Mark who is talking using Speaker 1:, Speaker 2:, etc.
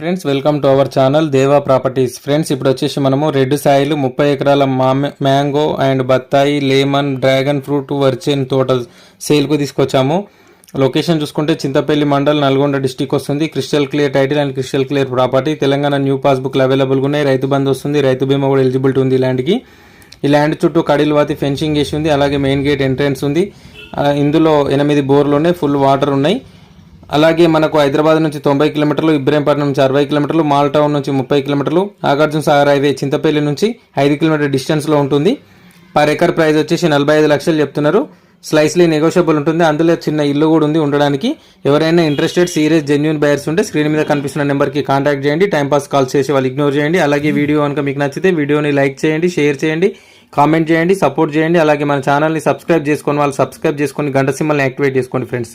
Speaker 1: Friends welcome to our channel Deva properties. Friends ఇప్పుడు వచ్చేసి మనము రెడ్ సాయిలు ముప్పై ఎకరాల మ్యాంగో అండ్ బత్తాయి లేమన్ డ్రాగన్ ఫ్రూట్ వర్చెన్ తోట సేల్కు తీసుకొచ్చాము. లొకేషన్ చూసుకుంటే చింతపల్లి మండల్ నల్గొండ డిస్టిక్ వస్తుంది. Crystal clear title and crystal clear property. Telangana new పాస్బుక్లు అవైలబుల్గా ఉన్నాయి. రైతు బంధు వస్తుంది. రైతు బీమా కూడా ఎలిజిబిలిటీ ఉంది ఈ ల్యాండ్కి. ఈ ల్యాండ్ చుట్టూ కడిలు వాతి ఫెన్సింగ్ వేసి ఉంది. అలాగే మెయిన్ గేట్ ఎంట్రన్స్ ఉంది. ఇందులో ఎనిమిది బోర్లు ఉన్నాయి. ఫుల్ వాటర్ ఉన్నాయి. అలాగే మనకు హైదరాబాద్ నుంచి తొంభై కిలోమీటర్లు ఇబ్రహీంపట్నం నుంచి అరవై కిలోమీటర్లు మాల్ టౌన్ నుంచి ముప్పై కిలోమీటర్లు నాగార్జున సాగర్ హైవే చింతపల్లి నుంచి ఐదు కిలోమీటర్ డిస్టెన్స్లో ఉంటుంది. పర్ ఎకర్ ప్రైస్ వచ్చేసి నలభై ఐదు లక్షలు చెప్తున్నారు. స్లైస్లీ నెగోషియబుల్ ఉంటుంది. అందులో చిన్న ఇల్లు కూడా ఉంది ఉండడానికి. ఎవరైనా ఇంట్రెస్టెడ్ సీరియస్ జెన్యున్ బయర్స్ ఉంటే స్క్రీన్ మీద కనిపిస్తున్న నెంబర్కి కాంటాక్ట్ చేయండి. టైంపాస్ కాల్ చేసి వాళ్ళు ఇగ్నోర్ చేయండి. అలాగే వీడియో కనుక మీకు నచ్చితే వీడియోని లైక్ చేయండి షేర్ చేయండి కామెంట్ చేయండి సపోర్ట్ చేయండి. అలాగే మన ఛానల్ని సబ్స్క్రైబ్ చేసుకొని వాళ్ళు సబ్స్క్రైబ్ చేసుకొని గంట సింబల్ని యాక్టివేట్ చేసుకోండి friends